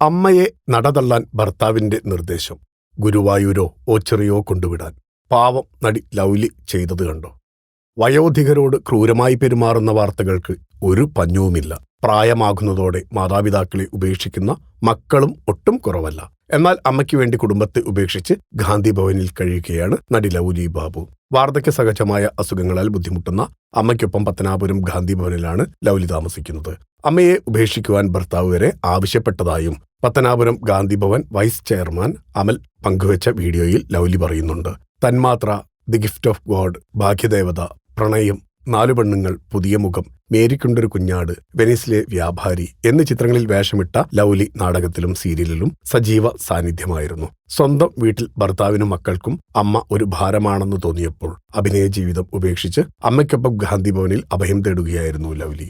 അമ്മയെ നടതള്ളാൻ ഭർത്താവിന്റെ നിർദ്ദേശം. ഗുരുവായൂരോ ഓച്ചിറയോ കൊണ്ടുവിടാൻ. പാവം നടി ലൗലി ചെയ്തത് കണ്ടോ? വയോധികരോട് ക്രൂരമായി പെരുമാറുന്ന വാർത്തകൾക്ക് ഒരു പഞ്ഞവുമില്ല. പ്രായമാകുന്നതോടെ മാതാപിതാക്കളെ ഉപേക്ഷിക്കുന്ന മക്കളും ഒട്ടും കുറവല്ല. എന്നാൽ അമ്മയ്ക്ക് വേണ്ടി കുടുംബത്തെ ഉപേക്ഷിച്ച് ഗാന്ധി ഭവനിൽ കഴിയുകയാണ് നടി ലൗലി ബാബു. വാർദ്ധക്യ സഹജമായ അസുഖങ്ങളാൽ ബുദ്ധിമുട്ടുന്ന അമ്മയ്ക്കൊപ്പം പത്തനാപുരം ഗാന്ധി ഭവനിലാണ് ലൗലി താമസിക്കുന്നത്. അമ്മയെ ഉപേക്ഷിക്കുവാൻ ഭർത്താവ് വരെ ആവശ്യപ്പെട്ടതായും പത്തനാപുരം ഗാന്ധിഭവൻ വൈസ് ചെയർമാൻ അമൽ പങ്കുവച്ച വീഡിയോയിൽ ലൗലി പറയുന്നുണ്ട്. Thanmathra The Gift of God Bhagyadevatha Pranayam Naalu Pennungal പുതിയ മുഖം മേരിക്കുണ്ടൊരു കുഞ്ഞാട് വെനീസിലെ വ്യാപാരി എന്നീ ചിത്രങ്ങളിൽ വേഷമിട്ട ലൗലി നാടകത്തിലും സീരിയലിലും സജീവ സാന്നിധ്യമായിരുന്നു. സ്വന്തം വീട്ടിൽ ഭർത്താവിനും മക്കൾക്കും അമ്മ ഒരു ഭാരമാണെന്ന് തോന്നിയപ്പോൾ അഭിനയ ജീവിതം ഉപേക്ഷിച്ച് അമ്മയ്ക്കൊപ്പം ഗാന്ധി ഭവനിൽ അഭയം തേടുകയായിരുന്നു ലൗലി.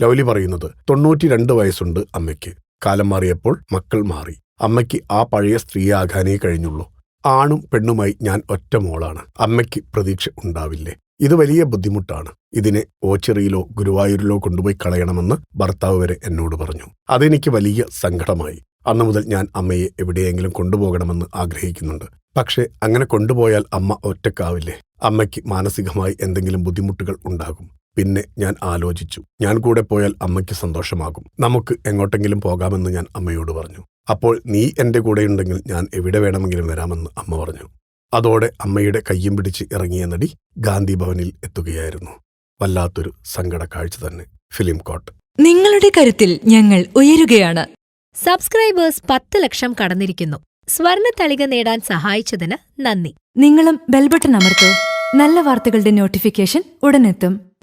ലൗലി പറയുന്നത് തൊണ്ണൂറ്റിരണ്ട് വയസ്സുണ്ട് അമ്മയ്ക്ക്. കാലം മാറിയപ്പോൾ മക്കൾ മാറി. അമ്മയ്ക്ക് ആ പഴയ സ്ത്രീയാകാനേ കഴിഞ്ഞുള്ളൂ. ആണും പെണ്ണുമായി ഞാൻ ഒറ്റ മോളാണ്. അമ്മയ്ക്ക് പ്രതീക്ഷ ഉണ്ടാവില്ലേ? ഇത് വലിയ ബുദ്ധിമുട്ടാണ്. ഇതിനെ ഓച്ചിറയിലോ ഗുരുവായൂരിലോ കൊണ്ടുപോയി കളയണമെന്ന് ഭർത്താവ് വരെ എന്നോട് പറഞ്ഞു. അതെനിക്ക് വലിയ സങ്കടമായി. അന്നു മുതൽ ഞാൻ അമ്മയെ എവിടെയെങ്കിലും കൊണ്ടുപോകണമെന്ന് ആഗ്രഹിക്കുന്നുണ്ട്. പക്ഷേ അങ്ങനെ കൊണ്ടുപോയാൽ അമ്മ ഒറ്റക്കാവില്ലേ? അമ്മയ്ക്ക് മാനസികമായി എന്തെങ്കിലും ബുദ്ധിമുട്ടുകൾ ഉണ്ടാകും. പിന്നെ ഞാൻ ആലോചിച്ചു. ഞാൻ കൂടെ പോയാൽ അമ്മയ്ക്ക് സന്തോഷമാകും. നമുക്ക് എങ്ങോട്ടെങ്കിലും പോകാമെന്ന് ഞാൻ അമ്മയോട് പറഞ്ഞു. അപ്പോൾ നീ എന്റെ കൂടെയുണ്ടെങ്കിൽ ഞാൻ എവിടെ വേണമെങ്കിലും വരാമെന്ന് അമ്മ പറഞ്ഞു. അതോടെ അമ്മയുടെ കയ്യും പിടിച്ച് ഇറങ്ങിയ നടി ഗാന്ധി ഭവനിൽ എത്തുകയായിരുന്നു. വല്ലാത്തൊരു സങ്കട കാഴ്ച തന്നെ. ഫിലിം കോട്ട്. നിങ്ങളുടെ കരുത്തിൽ ഞങ്ങൾ ഉയരുകയാണ്. സബ്സ്ക്രൈബേഴ്സ് പത്ത് ലക്ഷം കടന്നിരിക്കുന്നു. സ്വർണ തളിക നേടാൻ സഹായിച്ചതിന് നന്ദി. നിങ്ങളും ബെൽബട്ടൺ അമർത്തോ. നല്ല വാർത്തകളുടെ നോട്ടിഫിക്കേഷൻ ഉടനെത്തും.